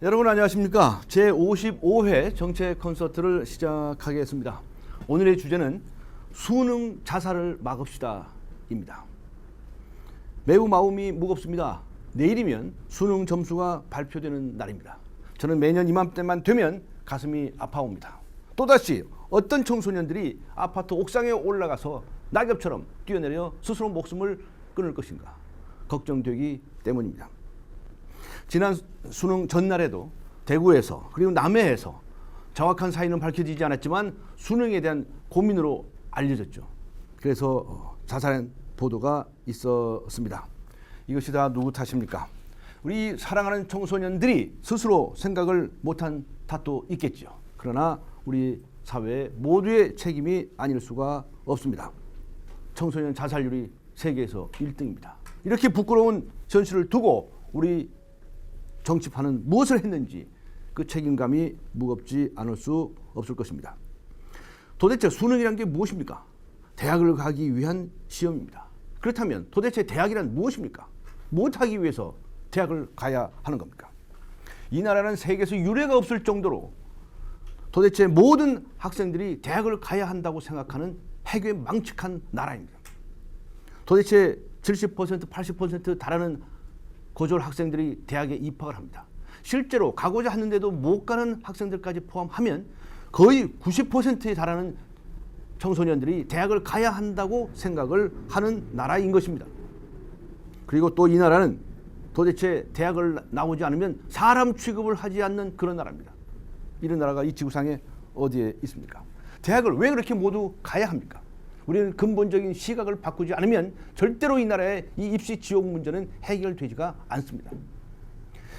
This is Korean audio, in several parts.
여러분 안녕하십니까? 제 55회 정책 콘서트를 시작하겠습니다. 오늘의 주제는 수능 자살을 막읍시다입니다. 매우 마음이 무겁습니다. 내일이면 수능 점수가 발표되는 날입니다. 저는 매년 이맘때만 되면 가슴이 아파옵니다. 또다시 어떤 청소년들이 아파트 옥상에 올라가서 낙엽처럼 뛰어내려 스스로 목숨을 끊을 것인가 걱정되기 때문입니다. 지난 수능 전날에도 대구에서 그리고 남해에서 정확한 사인은 밝혀지지 않았지만 수능에 대한 고민으로 알려졌죠. 그래서 어, 자살한 보도가 있었습니다. 이것이 다 누구 탓입니까? 우리 사랑하는 청소년들이 스스로 생각을 못한 탓도 있겠죠. 그러나 우리 사회 모두의 책임이 아닐 수가 없습니다. 청소년 자살률이 세계에서 1등입니다. 이렇게 부끄러운 현실을 두고 우리 정치판은 무엇을 했는지 그 책임감이 무겁지 않을 수 없을 것입니다. 도대체 수능이란 게 무엇입니까? 대학을 가기 위한 시험입니다. 그렇다면 도대체 대학이란 무엇입니까? 무엇하기 위해서 대학을 가야 하는 겁니까? 이 나라는 세계에서 유례가 없을 정도로 도대체 모든 학생들이 대학을 가야 한다고 생각하는 해괴 망측한 나라입니다. 도대체 70% 80% 달하는 고졸 학생들이 대학에 입학을 합니다. 실제로 가고자 하는데도 못 가는 학생들까지 포함하면 거의 90%에 달하는 청소년들이 대학을 가야 한다고 생각을 하는 나라인 것입니다. 그리고 또 이 나라는 도대체 대학을 나오지 않으면 사람 취급을 하지 않는 그런 나라입니다. 이런 나라가 이 지구상에 어디에 있습니까? 대학을 왜 그렇게 모두 가야 합니까? 우리는 근본적인 시각을 바꾸지 않으면 절대로 이 나라의 이 입시 지옥 문제는 해결되지가 않습니다.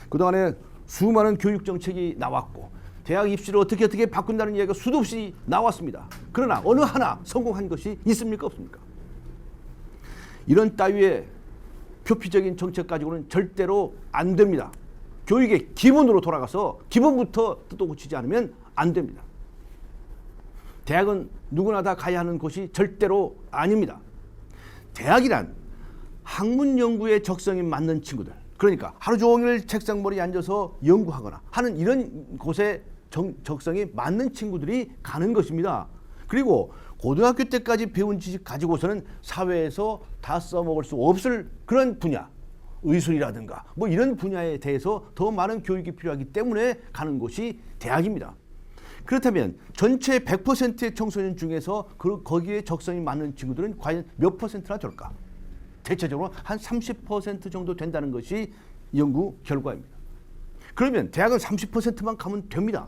그동안에 수많은 교육 정책이 나왔고 대학 입시를 어떻게 어떻게 바꾼다는 이야기가 수도 없이 나왔습니다. 그러나 어느 하나 성공한 것이 있습니까 없습니까? 이런 따위의 표피적인 정책 가지고는 절대로 안 됩니다. 교육의 기본으로 돌아가서 기본부터 뜯어 고치지 않으면 안 됩니다. 대학은 누구나 다 가야 하는 곳이 절대로 아닙니다. 대학이란 학문 연구에 적성이 맞는 친구들, 그러니까 하루 종일 책상머리에 앉아서 연구하거나 하는 이런 곳에 정, 적성이 맞는 친구들이 가는 것입니다. 그리고 고등학교 때까지 배운 지식 가지고서는 사회에서 다 써먹을 수 없을 그런 분야, 의술이라든가 뭐 이런 분야에 대해서 더 많은 교육이 필요하기 때문에 가는 곳이 대학입니다. 그렇다면 전체 100%의 청소년 중에서 그 거기에 적성이 맞는 친구들은 과연 몇 퍼센트나 될까? 대체적으로 한 30% 정도 된다는 것이 연구 결과입니다. 그러면 대학은 30%만 가면 됩니다.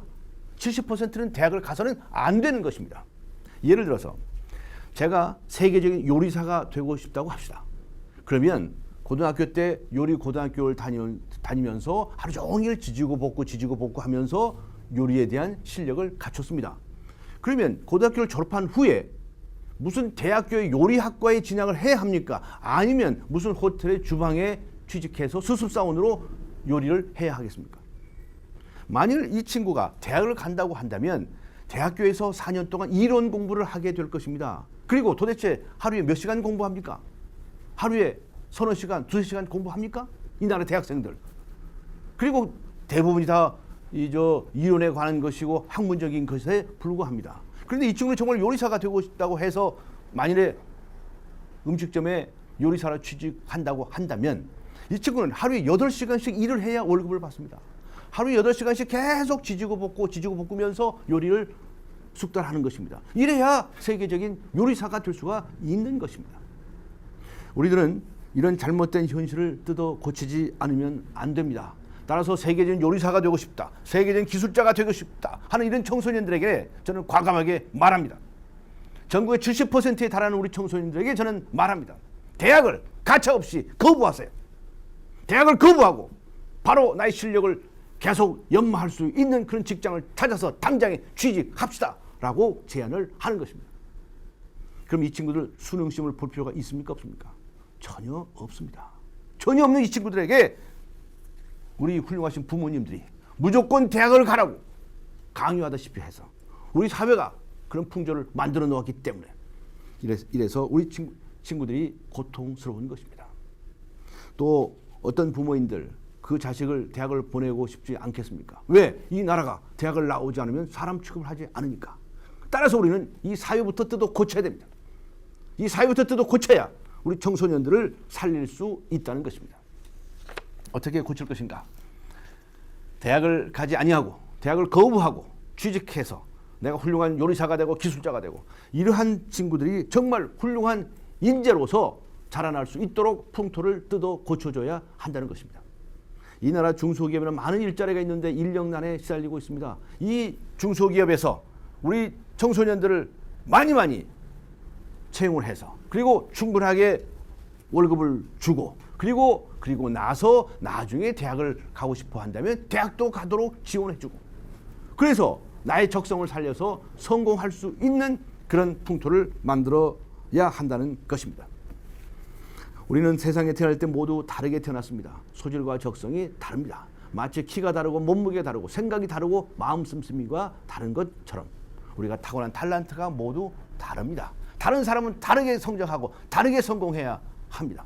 70%는 대학을 가서는 안 되는 것입니다. 예를 들어서 제가 세계적인 요리사가 되고 싶다고 합시다. 그러면 고등학교 때 요리 고등학교를 다니, 다니면서 하루 종일 지지고 볶고 지지고 볶고 하면서 요리에 대한 실력을 갖췄습니다. 그러면 고등학교를 졸업한 후에 무슨 대학교의 요리학과에 진학을 해야 합니까? 아니면 무슨 호텔의 주방에 취직해서 수습사원으로 요리를 해야 하겠습니까? 만일 이 친구가 대학을 간다고 한다면 대학교에서 4년 동안 이론 공부를 하게 될 것입니다. 그리고 도대체 하루에 몇 시간 공부합니까? 하루에 서너 시간, 두세 시간 공부합니까? 이 나라 대학생들. 그리고 대부분이 다 이 저 이론에 관한 것이고 학문적인 것에 불과합니다. 그런데 이 친구는 정말 요리사가 되고 싶다고 해서 만일에 음식점에 요리사로 취직한다고 한다면 이 친구는 하루에 8시간씩 일을 해야 월급을 받습니다. 하루에 8시간씩 계속 지지고 볶고 지지고 볶으면서 요리를 숙달하는 것입니다. 이래야 세계적인 요리사가 될 수가 있는 것입니다. 우리들은 이런 잘못된 현실을 뜯어 고치지 않으면 안 됩니다. 따라서 세계적인 요리사가 되고 싶다, 세계적인 기술자가 되고 싶다 하는 이런 청소년들에게 저는 과감하게 말합니다. 전국의 70%에 달하는 우리 청소년들에게 저는 말합니다. 대학을 가차없이 거부하세요. 대학을 거부하고 바로 나의 실력을 계속 연마할 수 있는 그런 직장을 찾아서 당장에 취직합시다 라고 제안을 하는 것입니다. 그럼 이 친구들 수능 시험을 볼 필요가 있습니까 없습니까? 전혀 없습니다. 전혀 없는 이 친구들에게 우리 훌륭하신 부모님들이 무조건 대학을 가라고 강요하다시피 해서 우리 사회가 그런 풍조를 만들어 놓았기 때문에 이래서, 우리 친구, 친구들이 고통스러운 것입니다. 또 어떤 부모님들 그그 자식을 대학을 보내고 싶지 않겠습니까? 왜? 이 나라가 대학을 나오지 않으면 사람 취급을 하지 않으니까. 따라서 우리는 이 사회부터 뜯어 고쳐야 됩니다. 이 사회부터 뜯어 고쳐야 우리 청소년들을 살릴 수 있다는 것입니다. 어떻게 고칠 것인가? 대학을 가지 아니하고 대학을 거부하고 취직해서 내가 훌륭한 요리사가 되고 기술자가 되고 이러한 친구들이 정말 훌륭한 인재로서 자라날 수 있도록 풍토를 뜯어 고쳐줘야 한다는 것입니다. 이 나라 중소기업에는 많은 일자리가 있는데 인력난에 시달리고 있습니다. 이 중소기업에서 우리 청소년들을 많이 많이 채용을 해서 그리고 충분하게 월급을 주고 그리고 그리고 나서 나중에 대학을 가고 싶어 한다면 대학도 가도록 지원해 주고 그래서 나의 적성을 살려서 성공할 수 있는 그런 풍토를 만들어야 한다는 것입니다. 우리는 세상에 태어날 때 모두 다르게 태어났습니다. 소질과 적성이 다릅니다. 마치 키가 다르고 몸무게가 다르고 생각이 다르고 마음 씀씀이가 다른 것처럼 우리가 타고난 탤런트가 모두 다릅니다. 다른 사람은 다르게 성장하고 다르게 성공해야 합니다.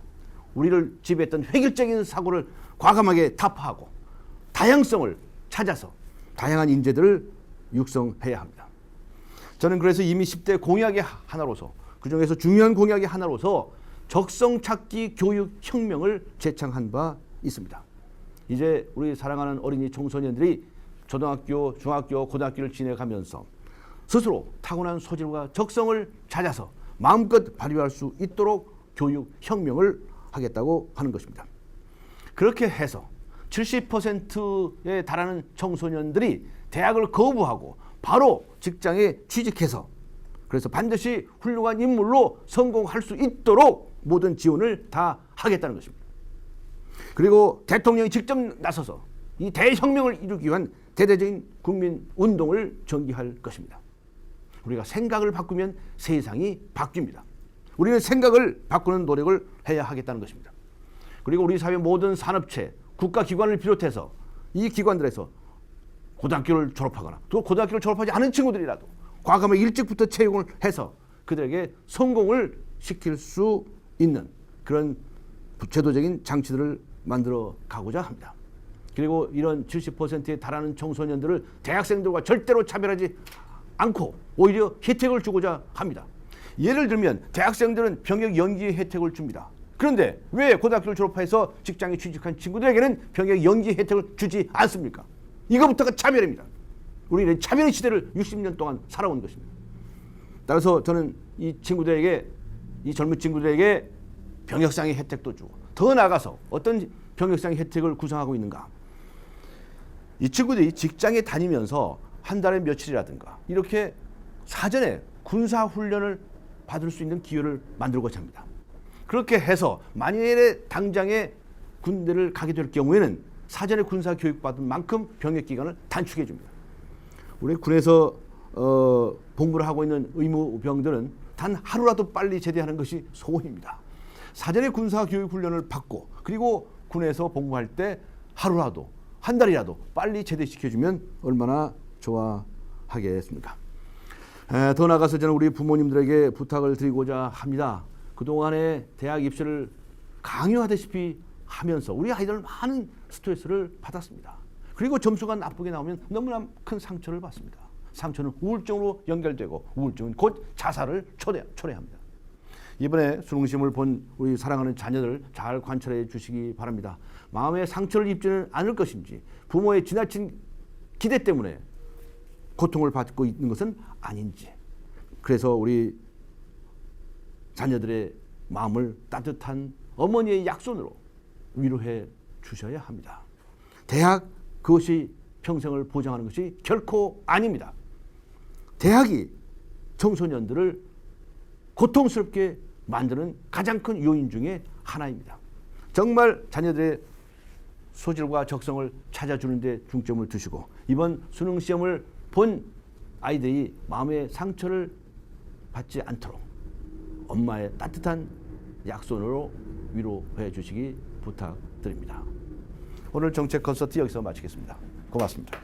우리를 지배했던 획일적인 사고를 과감하게 타파하고 다양성을 찾아서 다양한 인재들을 육성해야 합니다. 저는 그래서 이미 10대 공약의 하나로서 그 중에서 중요한 공약의 하나로서 적성 찾기 교육 혁명을 제창한 바 있습니다. 이제 우리 사랑하는 어린이 청소년들이 초등학교, 중학교, 고등학교를 지내가면서 스스로 타고난 소질과 적성을 찾아서 마음껏 발휘할 수 있도록 교육 혁명을 하겠다고 하는 것입니다. 그렇게 해서 70%에 달하는 청소년들이 대학을 거부하고 바로 직장에 취직해서 그래서 반드시 훌륭한 인물로 성공할 수 있도록 모든 지원을 다 하겠다는 것입니다. 그리고 대통령이 직접 나서서 이 대혁명을 이루기 위한 대대적인 국민 운동을 전개할 것입니다. 우리가 생각을 바꾸면 세상이 바뀝니다. 우리는 생각을 바꾸는 노력을 해야 하겠다는 것입니다. 그리고 우리 사회 모든 산업체, 국가기관을 비롯해서 이 기관들에서 고등학교를 졸업하거나 또 고등학교를 졸업하지 않은 친구들이라도 과감하게 일찍부터 채용을 해서 그들에게 성공을 시킬 수 있는 그런 제도적인 장치들을 만들어 가고자 합니다. 그리고 이런 70%에 달하는 청소년들을 대학생들과 절대로 차별하지 않고 오히려 혜택을 주고자 합니다. 예를 들면 대학생들은 병역 연기 혜택을 줍니다. 그런데 왜 고등학교를 졸업해서 직장에 취직한 친구들에게는 병역 연기 혜택을 주지 않습니까? 이거부터가 차별입니다. 우리는 차별의 시대를 60년 동안 살아온 것입니다. 따라서 저는 이 친구들에게 이 젊은 친구들에게 병역상의 혜택도 주고 더 나아가서 어떤 병역상의 혜택을 구성하고 있는가? 이 친구들이 직장에 다니면서 한 달에 며칠이라든가 이렇게 사전에 군사 훈련을 받을 수 있는 기회를 만들고자 합니다. 그렇게 해서 만일에 당장에 군대를 가게 될 경우에는 사전에 군사 교육 받은 만큼 병역 기간을 단축해 줍니다. 우리 군에서 어, 복무를 하고 있는 의무병들은 단 하루라도 빨리 제대하는 것이 소원입니다. 사전에 군사 교육 훈련을 받고 그리고 군에서 복무할 때 하루라도 한 달이라도 빨리 제대시켜주면 얼마나 좋아하겠습니까? 에, 더 나가서 저는 우리 부모님들에게 부탁을 드리고자 합니다. 그동안에 대학 입시를 강요하다시피 하면서 우리 아이들 많은 스트레스를 받았습니다. 그리고 점수가 나쁘게 나오면 너무나 큰 상처를 받습니다. 상처는 우울증으로 연결되고 우울증은 곧 자살을 초래, 초래합니다. 이번에 수능심을 본 우리 사랑하는 자녀들 잘 관찰해 주시기 바랍니다. 마음에 상처를 입지는 않을 것인지 부모의 지나친 기대 때문에 고통을 받고 있는 것은 아닌지 그래서 우리 자녀들의 마음을 따뜻한 어머니의 약손으로 위로해 주셔야 합니다. 대학 그것이 평생을 보장하는 것이 결코 아닙니다. 대학이 청소년들을 고통스럽게 만드는 가장 큰 요인 중에 하나입니다. 정말 자녀들의 소질과 적성을 찾아주는 데 중점을 두시고 이번 수능 시험을 본 아이들이 마음의 상처를 받지 않도록 엄마의 따뜻한 약손으로 위로해 주시기 부탁드립니다. 오늘 정책 콘서트 여기서 마치겠습니다. 고맙습니다.